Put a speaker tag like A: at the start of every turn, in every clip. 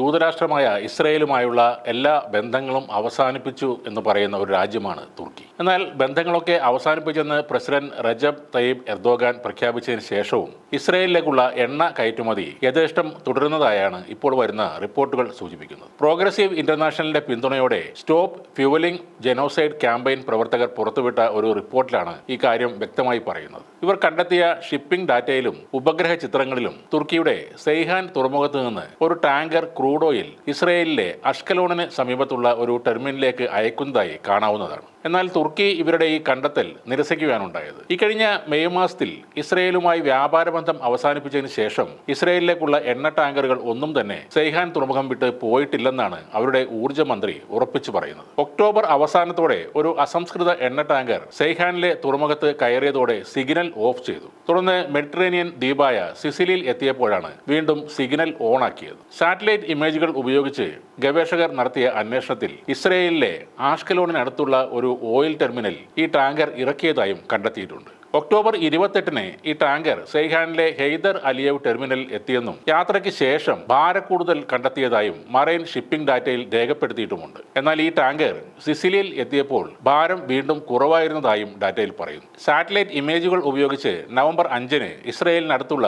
A: ജൂതരാഷ്ട്രമായ ഇസ്രയേലുമായുള്ള എല്ലാ ബന്ധങ്ങളും അവസാനിപ്പിച്ചു എന്ന് പറയുന്ന ഒരു രാജ്യമാണ് തുർക്കി. എന്നാൽ ബന്ധങ്ങളൊക്കെ അവസാനിപ്പിച്ചെന്ന് പ്രസിഡന്റ് റജബ് തയ്യബ് എർദോഗാൻ പ്രഖ്യാപിച്ചതിന് ശേഷവും ഇസ്രയേലിലേക്കുള്ള എണ്ണ കയറ്റുമതി യഥേഷ്ടം തുടരുന്നതായാണ് ഇപ്പോൾ വരുന്ന റിപ്പോർട്ടുകൾ സൂചിപ്പിക്കുന്നത്. പ്രോഗ്രസീവ് ഇന്റർനാഷണലിന്റെ പിന്തുണയോടെ സ്റ്റോപ്പ് ഫ്യൂവലിംഗ് ജനോസൈഡ് ക്യാമ്പയിൻ പ്രവർത്തകർ പുറത്തുവിട്ട ഒരു റിപ്പോർട്ടിലാണ് ഈ കാര്യം വ്യക്തമായി പറയുന്നത്. ഇവർ കണ്ടെത്തിയ ഷിപ്പിംഗ് ഡാറ്റയിലും ഉപഗ്രഹ ചിത്രങ്ങളിലും തുർക്കിയുടെ സെയ്ഹാൻ തുറമുഖത്ത് നിന്ന് ഒരു ടാങ്കർ ക്രൂഡ് ഓയിൽ ഇസ്രയേലിലെ അഷ്കലോണിന് സമീപത്തുള്ള ഒരു ടെർമിനലിലേക്ക് അയക്കുന്നതായി കാണാവുന്നതാണ്. എന്നാൽ തുർക്കി ഇവരുടെ ഈ കണ്ടെത്തൽ നിരസിക്കുകയാണുണ്ടായത്. ഇക്കഴിഞ്ഞ മെയ് മാസത്തിൽ ഇസ്രയേലുമായി വ്യാപാര ബന്ധം അവസാനിപ്പിച്ചതിന് ശേഷം ഇസ്രയേലിലേക്കുള്ള എണ്ണ ടാങ്കറുകൾ ഒന്നും തന്നെ സെയ്ഹാൻ തുറമുഖം വിട്ട് പോയിട്ടില്ലെന്നാണ് അവരുടെ ഊർജ മന്ത്രി ഉറപ്പിച്ചു പറയുന്നത്. ഒക്ടോബർ അവസാനത്തോടെ ഒരു അസംസ്കൃത എണ്ണ ടാങ്കർ സെയ്ഹാനിലെ തുറമുഖത്ത് കയറിയതോടെ സിഗ്നൽ ഓഫ് ചെയ്തു. തുടർന്ന് മെഡിറ്ററേനിയൻ ദ്വീപായ സിസിലിയിൽ എത്തിയപ്പോഴാണ് വീണ്ടും സിഗ്നൽ ഓൺ ആക്കിയത് സാറ്റലൈറ്റ് ഇമേജുകൾ ഉപയോഗിച്ച് ഗവേഷകർ നടത്തിയ അന്വേഷണത്തിൽ ഇസ്രയേലിലെ ആഷ്കലോണിനടുത്തുള്ള ഒരു ഓയിൽ ടെർമിനൽ ഈ ടാങ്കർ ഇറക്കിയതായും കണ്ടെത്തിയിട്ടുണ്ട്. ഒക്ടോബർ ഇരുപത്തെട്ടിന് ഈ ടാങ്കർ സെയ്ഹാനിലെ ഹെയ്ദർ അലിയവ് ടെർമിനൽ എത്തിയെന്നും യാത്രയ്ക്ക് ശേഷം ഭാരക്കൂടുതൽ കണ്ടെത്തിയതായും മറൈൻ ഷിപ്പിംഗ് ഡാറ്റയിൽ രേഖപ്പെടുത്തിയിട്ടുമുണ്ട്. എന്നാൽ ഈ ടാങ്കർ സിസിലിയിൽ എത്തിയപ്പോൾ ഭാരം വീണ്ടും കുറവായിരുന്നതായും ഡാറ്റയിൽ പറയുന്നു. സാറ്റലൈറ്റ് ഇമേജുകൾ ഉപയോഗിച്ച് നവംബർ അഞ്ചിന് ഇസ്രയേലിനടുത്തുള്ള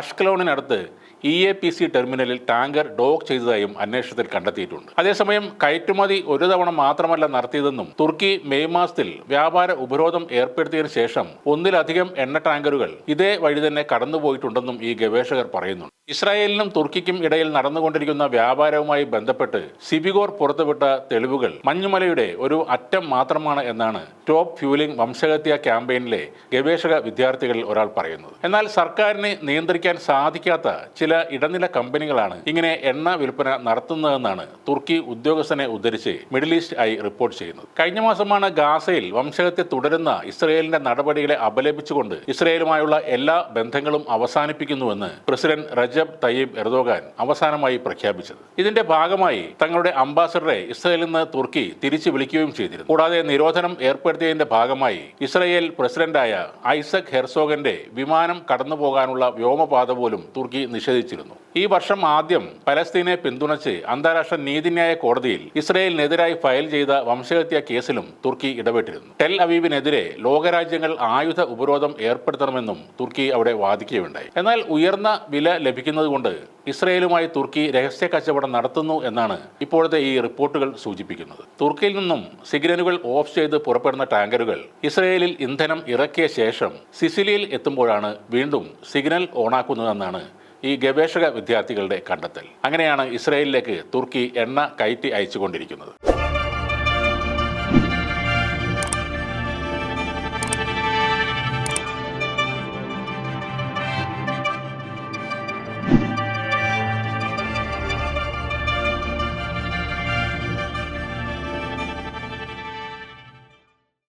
A: അഷ്കലോണിനടുത്ത് ഇ എ പി സി ടെർമിനലിൽ ടാങ്കർ ഡോക്ക് ചെയ്തതായും അന്വേഷണത്തിൽ കണ്ടെത്തിയിട്ടുണ്ട്. അതേസമയം കയറ്റുമതി ഒരു തവണ മാത്രമല്ല നടത്തിയതെന്നും തുർക്കി മെയ് മാസത്തിൽ വ്യാപാര ഉപരോധം ഏർപ്പെടുത്തിയതിനു ശേഷം ഒന്നിലധികം എണ്ണ ടാങ്കറുകൾ ഇതേ വഴി തന്നെ കടന്നുപോയിട്ടുണ്ടെന്നും ഈ ഗവേഷകർ പറയുന്നുണ്ട്. ഇസ്രായേലിനും തുർക്കിക്കും ഇടയിൽ നടന്നുകൊണ്ടിരിക്കുന്ന വ്യാപാരവുമായി ബന്ധപ്പെട്ട് സിബിഗോർ പുറത്തുവിട്ട തെളിവുകൾ മഞ്ഞുമലയുടെ ഒരു അറ്റം മാത്രമാണ് എന്നാണ് ടോപ്പ് ഫ്യൂലിംഗ് വംശഹത്യ ക്യാമ്പയിനിലെ ഗവേഷക വിദ്യാർത്ഥികളിൽ ഒരാൾ പറയുന്നത്. എന്നാൽ സർക്കാരിനെ നിയന്ത്രിക്കാൻ സാധിക്കാത്ത ചില ഇടനില കമ്പനികളാണ് ഇങ്ങനെ എണ്ണ വിൽപ്പന നടത്തുന്നതെന്നാണ് തുർക്കി ഉദ്യോഗസ്ഥനെ ഉദ്ധരിച്ച് മിഡിൽ ഈസ്റ്റ് ആയി റിപ്പോർട്ട് ചെയ്യുന്നത്. കഴിഞ്ഞ മാസമാണ് ഗാസയിൽ വംശഹത്യ തുടരുന്ന ഇസ്രയേലിന്റെ നടപടികളെ അപലപിച്ചുകൊണ്ട് ഇസ്രയേലുമായുള്ള എല്ലാ ബന്ധങ്ങളും അവസാനിപ്പിക്കുന്നുവെന്ന് പ്രസിഡന്റ് റജബ് തയ്യിബ് എർദോഗാൻ അവസാനമായി പ്രഖ്യാപിച്ചത്. ഇതിന്റെ ഭാഗമായി തങ്ങളുടെ അംബാസഡറെ ഇസ്രയേലിൽ നിന്ന് തുർക്കി തിരിച്ചു വിളിക്കുകയും ചെയ്തിരുന്നു. കൂടാതെ നിരോധനം ഏർപ്പെടുത്തിയതിന്റെ ഭാഗമായി ഇസ്രയേൽ പ്രസിഡന്റായ ഐസക് ഹെർസോഗന്റെ വിമാനം കടന്നുപോകാനുള്ള വ്യോമപാത പോലും തുർക്കി നിഷേധിച്ചിരുന്നു. ഈ വർഷം ആദ്യം പലസ്തീനെ പിന്തുണച്ച് അന്താരാഷ്ട്ര നീതിന്യായ കോടതിയിൽ ഇസ്രയേലിനെതിരായി ഫയൽ ചെയ്ത വംശഹത്യ കേസിലും തുർക്കി ഇടപെട്ടിരുന്നു. ടെൽ അവീബിനെതിരെ ലോകരാജ്യങ്ങൾ ആയുധ ഉപരോധം ഏർപ്പെടുത്തണമെന്നും തുർക്കി അവിടെ വാദിക്കുകയുണ്ടായി. എന്നാൽ ഉയർന്ന വില ലഭിക്കുന്നതുകൊണ്ട് ഇസ്രയേലുമായി തുർക്കി രഹസ്യ കച്ചവടം നടത്തുന്നു എന്നാണ് ഇപ്പോഴത്തെ ഈ റിപ്പോർട്ടുകൾ സൂചിപ്പിക്കുന്നത്. തുർക്കിയിൽ നിന്നും സിഗ്നലുകൾ ഓഫ് ചെയ്ത് പുറപ്പെടുന്ന ടാങ്കറുകൾ ഇസ്രയേലിൽ ഇന്ധനം ഇറക്കിയ ശേഷം സിസിലിയിൽ എത്തുമ്പോഴാണ് വീണ്ടും സിഗ്നൽ ഓണാക്കുന്നതെന്നാണ് ഈ ഗവേഷക വിദ്യാർത്ഥികളുടെ കണ്ടെത്തൽ. അങ്ങനെയാണ് ഇസ്രയേലിലേക്ക് തുർക്കി എണ്ണ കയറ്റി അയച്ചുകൊണ്ടിരിക്കുന്നത്.